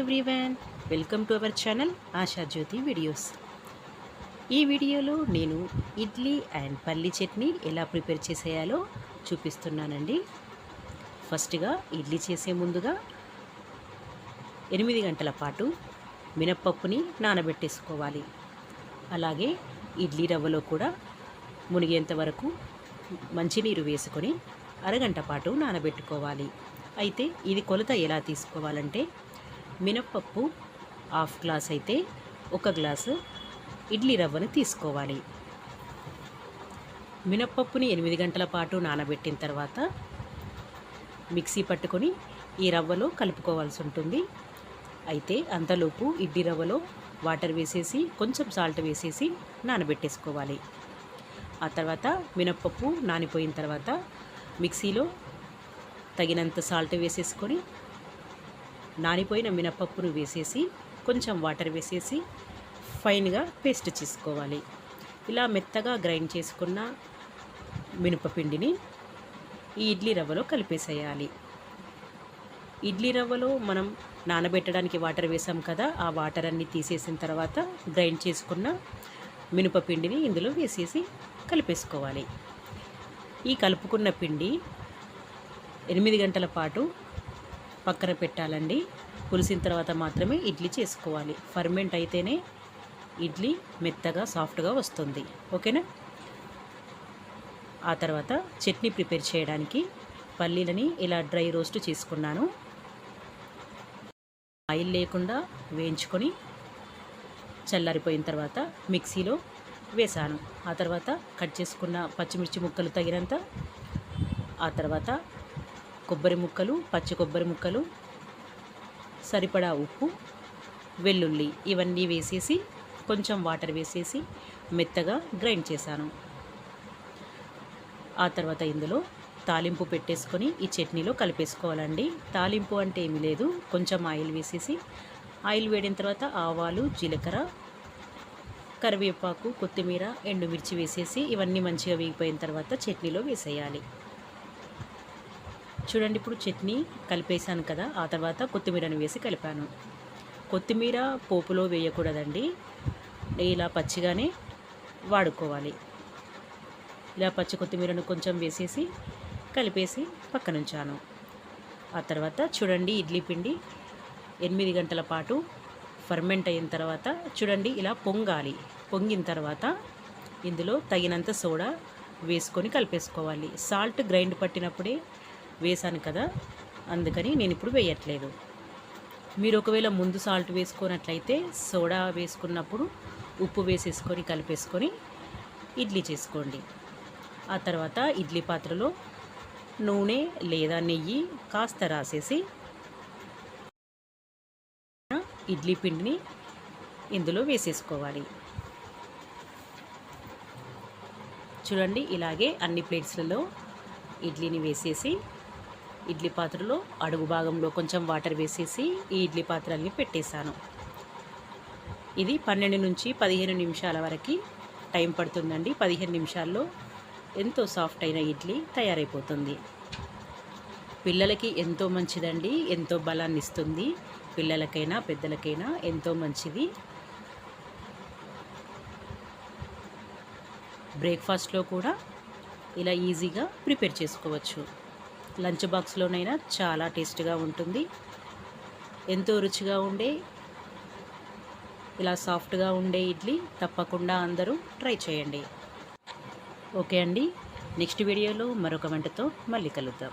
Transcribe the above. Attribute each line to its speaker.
Speaker 1: Everyone welcome to our channel Asha Jyothi videos ఈ వీడియోలో నేను ఇడ్లీ అండ్ పల్లి చట్నీ ఎలా ప్రిపేర్ చేసేయాలో చూపిస్తున్నానండి. ఫస్ట్గా ఇడ్లీ చేసే ముందుగా ఎనిమిది గంటల పాటు మినప్పప్పుని నానబెట్టేసుకోవాలి. అలాగే ఇడ్లీ రవ్వలో కూడా మునిగేంత వరకు మంచినీరు వేసుకొని అరగంట పాటు నానబెట్టుకోవాలి. అయితే ఇది కొలత ఎలా తీసుకోవాలంటే మినప్పప్పు హాఫ్ గ్లాస్ అయితే ఒక గ్లాసు ఇడ్లీ రవ్వను తీసుకోవాలి. మినప్పప్పుని ఎనిమిది గంటల పాటు నానబెట్టిన తర్వాత మిక్సీ పట్టుకొని ఈ రవ్వలో కలుపుకోవాల్సి ఉంటుంది. అయితే అంతలోపు ఇడ్లీ రవ్వలో వాటర్ వేసేసి కొంచెం సాల్ట్ వేసేసి నానబెట్టేసుకోవాలి. ఆ తర్వాత మినప్పప్పు నానిపోయిన తర్వాత మిక్సీలో తగినంత సాల్ట్ వేసేసుకొని నానిపోయిన మినపప్పును వేసేసి కొంచెం వాటర్ వేసేసి ఫైన్గా పేస్ట్ చేసుకోవాలి. ఇలా మెత్తగా గ్రైండ్ చేసుకున్న మినపపిండిని ఈ ఇడ్లీ రవ్వలో కలిపేసేయాలి. ఇడ్లీ రవ్వలో మనం నానబెట్టడానికి వాటర్ వేసాం కదా ఆ వాటర్ అన్ని తీసేసిన తర్వాత గ్రైండ్ చేసుకున్న మినపపిండిని ఇందులో వేసేసి కలిపేసుకోవాలి. ఈ కలుపుకున్న పిండి ఎనిమిది గంటల పాటు పక్కన పెట్టాలండి. పులిసిన తర్వాత మాత్రమే ఇడ్లీ చేసుకోవాలి. ఫర్మెంట్ అయితేనే ఇడ్లీ మెత్తగా సాఫ్ట్గా వస్తుంది. ఓకేనా? ఆ తర్వాత చట్నీ ప్రిపేర్ చేయడానికి పల్లీలని ఇలా డ్రై రోస్ట్ చేసుకున్నాను. ఆయిల్ లేకుండా వేయించుకొని చల్లారిపోయిన తర్వాత మిక్సీలో వేసాను. ఆ తర్వాత కట్ చేసుకున్న పచ్చిమిర్చి ముక్కలు తగినంత ఆ తర్వాత కొబ్బరి ముక్కలు పచ్చి కొబ్బరి ముక్కలు సరిపడా ఉప్పు వెల్లుల్లి ఇవన్నీ వేసేసి కొంచెం వాటర్ వేసేసి మెత్తగా గ్రైండ్ చేశాను. ఆ తర్వాత ఇందులో తాలింపు పెట్టేసుకొని ఈ చట్నీలో కలిపేసుకోవాలండి. తాలింపు అంటే ఏమీ లేదు. కొంచెం ఆయిల్ వేసేసి ఆయిల్ వేడిన తర్వాత ఆవాలు జీలకర్ర కరివేపాకు కొత్తిమీర ఎండుమిర్చి వేసేసి ఇవన్నీ మంచిగా వేగిపోయిన తర్వాత చట్నీలో వేసేయాలి. చూడండి ఇప్పుడు చట్నీ కలిపేసాను కదా ఆ తర్వాత కొత్తిమీరను వేసి కలిపాను. కొత్తిమీర పోపులో వేయకూడదండి. ఇలా పచ్చిగానే వాడుకోవాలి. ఇలా పచ్చి కొత్తిమీరను కొంచెం వేసేసి కలిపేసి పక్కనుంచాను. ఆ తర్వాత చూడండి ఇడ్లీ పిండి ఎనిమిది గంటల పాటు ఫర్మెంట్ అయిన తర్వాత చూడండి ఇలా పొంగాలి. పొంగిన తర్వాత ఇందులో తగినంత సోడా వేసుకొని కలిపేసుకోవాలి. సాల్ట్ గ్రైండ్ పట్టినప్పుడే వేసాను కదా అందుకని నేను ఇప్పుడు వేయట్లేదు. మీరు ఒకవేళ ముందు సాల్ట్ వేసుకున్నట్లయితే సోడా వేసుకున్నప్పుడు ఉప్పు వేసేసుకొని కలిపేసుకొని ఇడ్లీ చేసుకోండి. ఆ తర్వాత ఇడ్లీ పాత్రలో నూనె లేదా నెయ్యి కాస్త రాసేసి ఇడ్లీ పిండిని ఇందులో వేసేసుకోవాలి. చూడండి ఇలాగే అన్ని ప్లేట్స్లలో ఇడ్లీని వేసేసి ఇడ్లీ పాత్రలో అడుగు భాగంలో కొంచెం వాటర్ వేసేసి ఈ ఇడ్లీ పాత్రల్ని పెట్టేశాను. ఇది పన్నెండు నుంచి పదిహేను నిమిషాల వరకు టైం పడుతుందండి. పదిహేను నిమిషాల్లో ఎంతో సాఫ్ట్ అయిన ఇడ్లీ తయారైపోతుంది. పిల్లలకి ఎంతో మంచిదండి. ఎంతో బలాన్ని ఇస్తుంది. పిల్లలకైనా పెద్దలకైనా ఎంతో మంచిది. బ్రేక్ఫాస్ట్లో కూడా ఇలా ఈజీగా ప్రిపేర్ చేసుకోవచ్చు. లంచ్ బాక్స్లోనైనా చాలా టేస్ట్గా ఉంటుంది. ఎంతో రుచిగా ఉండే ఇలా సాఫ్ట్గా ఉండే ఇడ్లీ తప్పకుండా అందరూ ట్రై చేయండి. ఓకే అండి. నెక్స్ట్ వీడియోలో మరొక వంటతో మళ్ళీ కలుద్దాం.